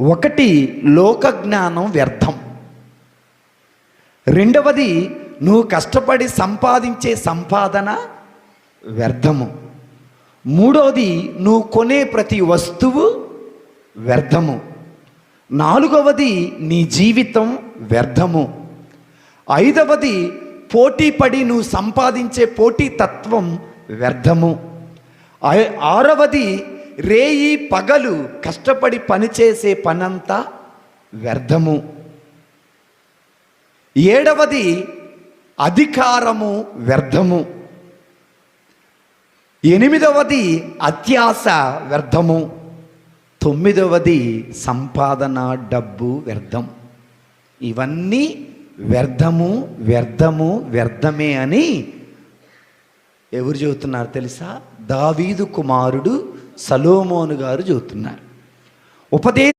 ఒకటి లోక జ్ఞానం వ్యర్థం. రెండవది నువ్వు కష్టపడి సంపాదించే సంపాదన వ్యర్థము. మూడవది నువ్వు కొనే ప్రతి వస్తువు వ్యర్థము. నాలుగవది నీ జీవితం వ్యర్థము. ఐదవది పోటీ పడి నువ్వు సంపాదించే పోటీ తత్వం వ్యర్థము. ఆరవది రేయి పగలు కష్టపడి పనిచేసే పనంతా వ్యర్థము. ఏడవది అధికారము వ్యర్థము. ఎనిమిదవది అత్యాస వ్యర్థము. తొమ్మిదవది సంపాదన డబ్బు వ్యర్థం. ఇవన్నీ వ్యర్థము వ్యర్థము వ్యర్థమే అని ఎవరు చెబుతున్నారు తెలుసా? దావీదు కుమారుడు సలోమోను గారు చెబుతున్నారు. ఉపదే